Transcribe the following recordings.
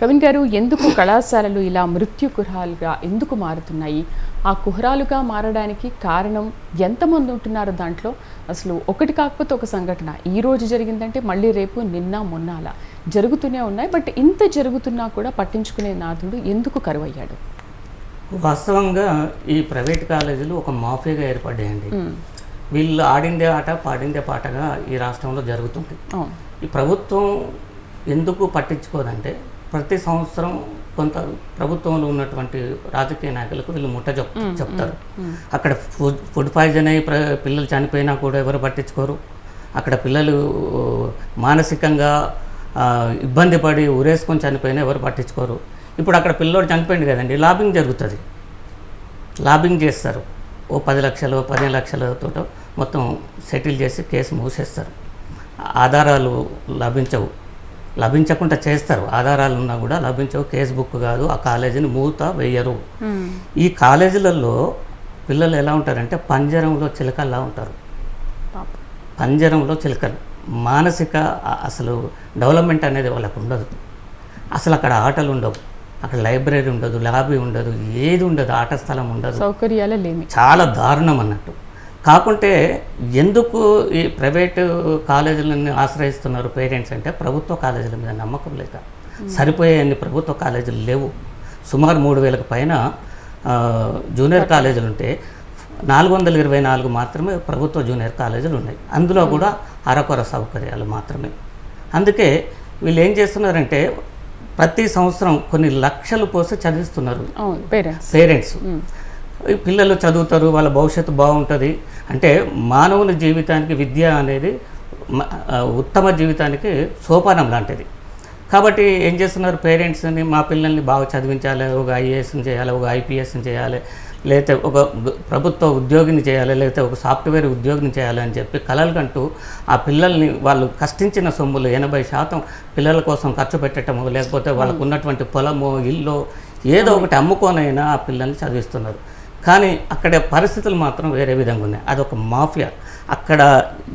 ప్రవీణ్ గారు ఎందుకు కళాశాలలు ఇలా మృత్యు కుహరాలుగా ఎందుకు మారుతున్నాయి? ఆ కుహరాలుగా మారడానికి కారణం ఎంతమంది ఉంటున్నారు దాంట్లో? అసలు ఒకటి కాకపోతే ఒక సంఘటన. ఈ రోజు జరిగిందంటే మళ్ళీ రేపు నిన్న మొన్న అలా జరుగుతూనే ఉన్నాయి. బట్ ఇంత జరుగుతున్నా కూడా పట్టించుకునే నాథుడు ఎందుకు కరువయ్యాడు? వాస్తవంగా ఈ ప్రైవేట్ కాలేజీలు ఒక మాఫియాగా ఏర్పడ్డాయండి. వీళ్ళు ఆడిందే ఆట పాడిందే పాటగా ఈ రాష్ట్రంలో జరుగుతుంది ఈ ప్రభుత్వం ఎందుకు పట్టించుకోదంటే ప్రతి సంవత్సరం కొంత ప్రభుత్వంలో ఉన్నటువంటి రాజకీయ నాయకులకు వీళ్ళు ముట్ట చెప్ చెప్తారు. అక్కడ ఫుడ్ ఫుడ్ పాయిజన్ అయ్యి పిల్లలు చనిపోయినా కూడా ఎవరు పట్టించుకోరు. అక్కడ పిల్లలు మానసికంగా ఇబ్బంది పడి ఉరేసుకొని చనిపోయినా ఎవరు పట్టించుకోరు. ఇప్పుడు అక్కడ పిల్లోడు చనిపోయింది కదండి లాబింగ్ జరుగుతుంది. లాబింగ్ చేస్తారు. ఓ పది లక్షలు పదిహేను లక్షలతో మొత్తం సెటిల్ చేసి కేసు మూసేస్తారు. ఆధారాలు లభించవు. లభించకుండా చేస్తారు. ఆధారాలు ఉన్నా కూడా లభించవు. కేసు బుక్ కాదు ఆ కాలేజీని మూత వేయరు. ఈ కాలేజీలలో పిల్లలు ఎలా ఉంటారంటే పంజరంలో చిలకల్లా ఉంటారు. పంజరంలో చిలకలు. మానసిక అసలు డెవలప్మెంట్ అనేది వాళ్ళకు ఉండదు. అసలు అక్కడ ఆటలు ఉండవు. అక్కడ లైబ్రరీ ఉండదు లాబీ ఉండదు ఏది ఉండదు ఆట స్థలం ఉండదు. సౌకర్యాలే లేమి చాలా దారుణం అన్నట్టు. కాకుంటే ఎందుకు ఈ ప్రైవేటు కాలేజీలను ఆశ్రయిస్తున్నారు పేరెంట్స్ అంటే ప్రభుత్వ కాలేజీల మీద నమ్మకం లేక? సరిపోయే అన్ని ప్రభుత్వ కాలేజీలు లేవు. సుమారు మూడు వేలకు పైన జూనియర్ కాలేజీలు ఉంటే నాలుగు వందల ఇరవై నాలుగు మాత్రమే ప్రభుత్వ జూనియర్ కాలేజీలు ఉన్నాయి. అందులో కూడా అరకొర సౌకర్యాలు మాత్రమే. అందుకే వీళ్ళు ఏం చేస్తున్నారంటే ప్రతి సంవత్సరం కొన్ని లక్షలు పోసి చదివిస్తున్నారు పేరెంట్స్. పిల్లలు చదువుతారు వాళ్ళ భవిష్యత్తు బాగుంటుంది. అంటే మానవుని జీవితానికి విద్య అనేది ఉత్తమ జీవితానికి సోపానం లాంటిది. కాబట్టి ఏం చేస్తున్నారు? పేరెంట్స్ని మా పిల్లల్ని బాగా చదివించాలి ఒక ఐఏఎస్ని చేయాలి ఒక ఐపీఎస్ని చేయాలి లేకపోతే ఒక ప్రభుత్వ ఉద్యోగిని చేయాలి లేకపోతే ఒక సాఫ్ట్వేర్ ఉద్యోగిని చేయాలి అని చెప్పి కలలు కంటూ ఆ పిల్లల్ని వాళ్ళు కష్టించిన సొమ్ములు ఎనభై శాతం పిల్లల కోసం ఖర్చు పెట్టడము లేకపోతే వాళ్ళకు ఉన్నటువంటి పొలము ఇల్లు ఏదో ఒకటి అమ్ముకోనైనా ఆ పిల్లల్ని చదివిస్తున్నారు. కానీ అక్కడ పరిస్థితులు మాత్రం వేరే విధంగా ఉన్నాయి. అదొక మాఫియా. అక్కడ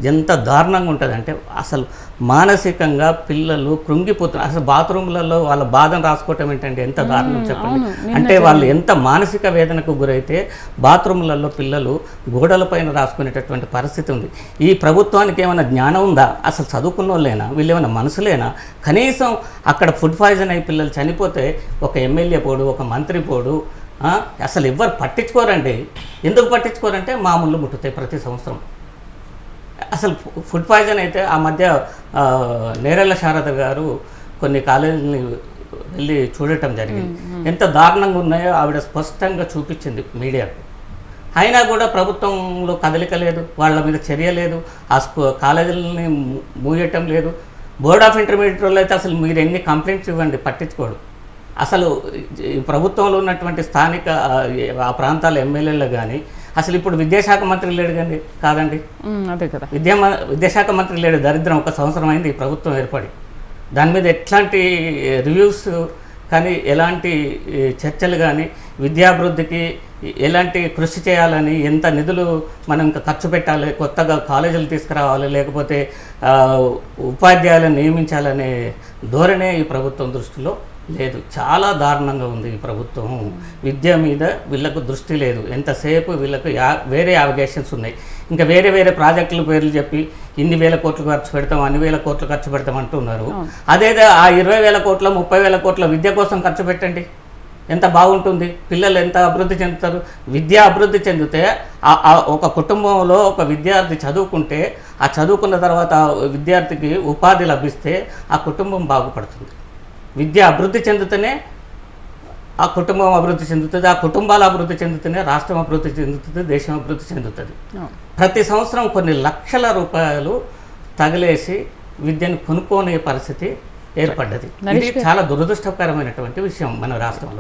ఎంత దారుణంగా ఉంటుందంటే అసలు మానసికంగా పిల్లలు కృంగిపోతున్నారు. అసలు బాత్రూమ్లలో వాళ్ళ బాధను రాసుకోవటం ఏంటంటే ఎంత దారుణం చెప్పండి. అంటే వాళ్ళు ఎంత మానసిక వేదనకు గురైతే బాత్రూమ్లలో పిల్లలు గోడలపైన రాసుకునేటటువంటి పరిస్థితి ఉంది. ఈ ప్రభుత్వానికి ఏమైనా జ్ఞానం ఉందా? అసలు చదువుకున్న వాళ్ళేనా వీళ్ళు ఏమైనా మనసులేనా? కనీసం అక్కడ ఫుడ్ పాయిజన్ అయి పిల్లలు చనిపోతే ఒక ఎమ్మెల్యే పోడు ఒక మంత్రి పోడు అసలు ఎవ్వరు పట్టించుకోరండి. ఎందుకు పట్టించుకోరంటే మామూలు ముట్టుతాయి ప్రతి సంవత్సరం. అసలు ఫుడ్ పాయిజన్ అయితే ఆ మధ్య నేరెళ్ళ శారద గారు కొన్ని కాలేజీని వెళ్ళి చూడటం జరిగింది. ఎంత దారుణంగా ఉన్నాయో ఆవిడ స్పష్టంగా చూపించింది మీడియాకు అయినా కూడా ప్రభుత్వంలో కదలిక లేదు వాళ్ళ మీద చర్య లేదు ఆ స్కూ కాలేజీలని మూయటం లేదు. బోర్డ్ ఆఫ్ ఇంటర్మీడియట్ వాళ్ళు అయితే అసలు మీరు ఎన్ని కంప్లైంట్స్ ఇవ్వండి పట్టించుకోడు. అసలు ఈ ప్రభుత్వంలో ఉన్నటువంటి స్థానిక ఆ, ప్రాంతాల ఎమ్మెల్యేలు కానీ అసలు ఇప్పుడు విద్యాశాఖ మంత్రి లేడు కానీ కాదండి. అదే కదా. విద్యా విద్యాశాఖ మంత్రి లేడు దరిద్రం ఒక సంవత్సరం అయింది ఈ ప్రభుత్వం ఏర్పడి. దాని మీద ఎట్లాంటి రివ్యూస్ కానీ ఎలాంటి చర్చలు కానీ విద్యాభివృద్ధికి ఎలాంటి కృషి చేయాలని ఎంత నిధులు మనం ఇంకా ఖర్చు పెట్టాలి కొత్తగా కాలేజీలు తీసుకురావాలి లేకపోతే ఉపాధ్యాయులను నియమించాలనే ధోరణే ఈ ప్రభుత్వం దృష్టిలో లేదు. చాలా దారుణంగా ఉంది ఈ ప్రభుత్వం. విద్య మీద వీళ్ళకు దృష్టి లేదు. ఎంతసేపు వీళ్ళకు యా వేరే అవగేషన్స్ ఉన్నాయి. ఇంకా వేరే వేరే ప్రాజెక్టుల పేర్లు చెప్పి ఇన్ని వేల కోట్లు ఖర్చు పెడతాం అన్ని వేల కోట్లు ఖర్చు పెడతాం అంటున్నారు. అదేదో ఆ ఇరవై వేల కోట్ల ముప్పై వేల కోట్ల విద్య కోసం ఖర్చు పెట్టండి. ఎంత బాగుంటుంది? పిల్లలు ఎంత అభివృద్ధి చెందుతారు? విద్య అభివృద్ధి చెందితే ఒక కుటుంబంలో ఒక విద్యార్థి చదువుకుంటే ఆ చదువుకున్న తర్వాత విద్యార్థికి ఉపాధి లభిస్తే ఆ కుటుంబం బాగుపడుతుంది. విద్య అభివృద్ధి చెందితేనే ఆ కుటుంబం అభివృద్ధి చెందుతుంది ఆ కుటుంబాలు అభివృద్ధి చెందుతూనే రాష్ట్రం అభివృద్ధి చెందుతుంది దేశం అభివృద్ధి చెందుతుంది. ప్రతి సంవత్సరం కొన్ని లక్షల రూపాయలు తగిలేసి విద్యను కొనుక్కోనే పరిస్థితి ఏర్పడ్డది. ఇది చాలా దురదృష్టకరమైనటువంటి విషయం మన రాష్ట్రంలో.